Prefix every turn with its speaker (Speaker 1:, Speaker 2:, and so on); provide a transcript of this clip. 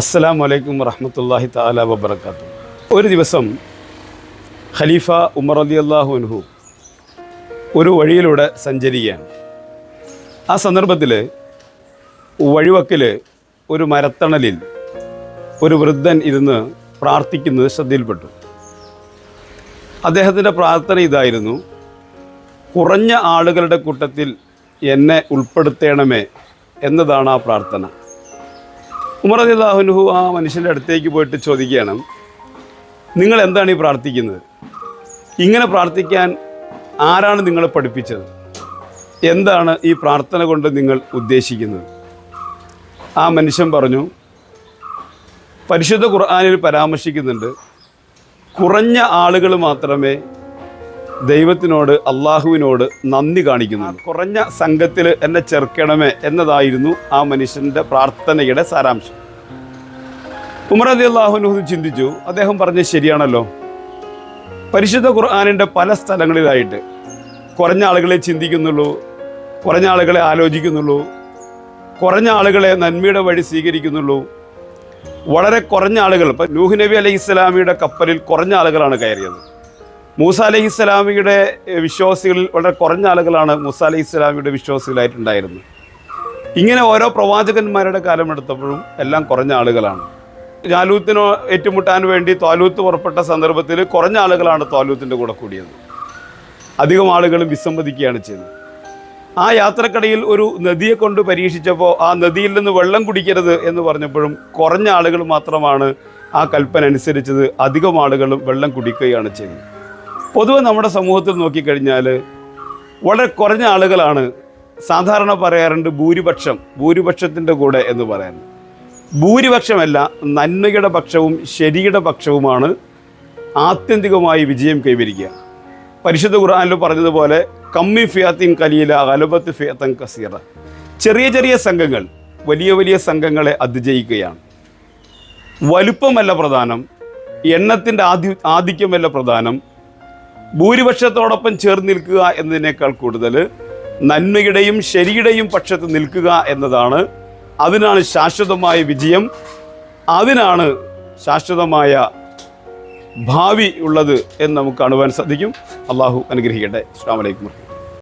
Speaker 1: അസ്സലാം വലൈക്കും വറഹമത്തല്ലാഹി താല വബർക്കാത്തു ഒരു ദിവസം ഖലീഫ ഉമർ അലി അള്ളാഹു അൻഹു ഒരു വഴിയിലൂടെ സഞ്ചരിക്കുകയാണ്. ആ സന്ദർഭത്തിൽ വഴിവക്കിൽ ഒരു മരത്തണലിൽ ഒരു വൃദ്ധൻ ഇരുന്ന് പ്രാർത്ഥിക്കുന്നത് ശ്രദ്ധയിൽപ്പെട്ടു. അദ്ദേഹത്തിന്റെ പ്രാർത്ഥന ഇതായിരുന്നു കുറഞ്ഞ ആളുകളുടെ കൂട്ടത്തിൽ എന്നെ ഉൾപ്പെടുത്തേണമേ എന്നതാണ് ആ പ്രാർത്ഥന. ഉമർ അള്ളാഹുനുഹു ആ മനുഷ്യന്റെ അടുത്തേക്ക് പോയിട്ട് ചോദിക്കുകയാണ് നിങ്ങൾ എന്താണ് ഈ പ്രാർത്ഥിക്കുന്നത്? ഇങ്ങനെ പ്രാർത്ഥിക്കാൻ ആരാണ് നിങ്ങളെ പഠിപ്പിച്ചത്? എന്താണ് ഈ പ്രാർത്ഥന കൊണ്ട് നിങ്ങൾ ഉദ്ദേശിക്കുന്നത്? ആ മനുഷ്യൻ പറഞ്ഞു പരിശുദ്ധ ഖുർആാനിൽ പരാമർശിക്കുന്നുണ്ട് കുറഞ്ഞ ആളുകൾ മാത്രമേ ദൈവത്തിനോട് അള്ളാഹുവിനോട് നന്ദി കാണിക്കുന്നു. കുറഞ്ഞ സംഘത്തിൽ എന്നെ ചേർക്കണമേ എന്നതായിരുന്നു ആ മനുഷ്യന്റെ പ്രാർത്ഥനയുടെ സാരാംശം. ഉമർ അലി അള്ളാഹുനു ചിന്തിച്ചു അദ്ദേഹം പറഞ്ഞത് ശരിയാണല്ലോ. പരിശുദ്ധ ഖുർആാനിന്റെ പല സ്ഥലങ്ങളിലായിട്ട് കുറഞ്ഞ ആളുകളെ ചിന്തിക്കുന്നുള്ളൂ കുറഞ്ഞ ആളുകളെ ആലോചിക്കുന്നുള്ളൂ കുറഞ്ഞ ആളുകളെ നന്മയുടെ വഴി സ്വീകരിക്കുന്നുള്ളൂ. വളരെ കുറഞ്ഞ ആളുകൾ ഇപ്പം നൂഹ് നബി അലൈഹി ഇസ്ലാമിയുടെ കപ്പലിൽ കുറഞ്ഞ ആളുകളാണ് കയറിയത്. മൂസ അലഹി ഇസ്ലാമിയുടെ വിശ്വാസികളിൽ വളരെ കുറഞ്ഞ ആളുകളാണ് മൂസ അലഹി ഇസ്ലാമിയുടെ വിശ്വാസികളായിട്ടുണ്ടായിരുന്നത്. ഇങ്ങനെ ഓരോ പ്രവാചകന്മാരുടെ കാലം എടുത്തപ്പോഴും എല്ലാം കുറഞ്ഞ ആളുകളാണ്. ജാലൂത്തിനോ ഏറ്റുമുട്ടാൻ വേണ്ടി ത്വാലൂത്ത് പുറപ്പെട്ട സന്ദർഭത്തിൽ കുറഞ്ഞ ആളുകളാണ് ത്വാലൂത്തിന്റെ കൂടെ കൂടിയത്. അധികം ആളുകളും വിസമ്മതിക്കുകയാണ് ചെയ്തത് ആ യാത്രക്കടയിൽ ഒരു നദിയെ കൊണ്ട് പരീക്ഷിച്ചപ്പോൾ ആ നദിയിൽ നിന്ന് വെള്ളം കുടിക്കരുത് എന്ന് പറഞ്ഞപ്പോഴും കുറഞ്ഞ ആളുകൾ മാത്രമാണ് ആ കൽപ്പന അനുസരിച്ചത്. അധികം ആളുകളും വെള്ളം കുടിക്കുകയാണ് ചെയ്തത് പൊതുവെ നമ്മുടെ സമൂഹത്തിൽ നോക്കിക്കഴിഞ്ഞാൽ വളരെ കുറഞ്ഞ ആളുകളാണ് സാധാരണ പറയാറുണ്ട് ഭൂരിപക്ഷം ഭൂരിപക്ഷത്തിന്റെ കൂടെ എന്ന് പറയാൻ ഭൂരിപക്ഷമല്ല നന്മയുടെ പക്ഷവും ശരിയുടെ പക്ഷവുമാണ് ആത്യന്തികമായി വിജയം കൈവരിക്കുക. പരിശുദ്ധ ഖുർആാനിൽ പറഞ്ഞതുപോലെ കമ്മി ഫിയാത്തിൻ കലീല അലബത്ത് ഫിയത്തൻ കസീറ. ചെറിയ ചെറിയ സംഘങ്ങൾ വലിയ വലിയ സംഘങ്ങളെ അതിജയിക്കുകയാണ്. വലുപ്പമല്ല പ്രധാനം എണ്ണത്തിന്റെ ആധി ആധിക്യമല്ല പ്രധാനം ഭൂരിപക്ഷത്തോടൊപ്പം ചേർന്ന് നിൽക്കുക എന്നതിനേക്കാൾ കൂടുതൽ നന്മയുടെയും ശരിയുടെയും പക്ഷത്ത് നിൽക്കുക എന്നതാണ്. അതിനാണ് ശാശ്വതമായ വിജയം. അതിനാണ് ശാശ്വതമായ ഭാവി ഉള്ളത് എന്ന് നമുക്ക് കാണുവാൻ സാധിക്കും. അള്ളാഹു അനുഗ്രഹിക്കട്ടെ. അസ്സാം വലൈക്കും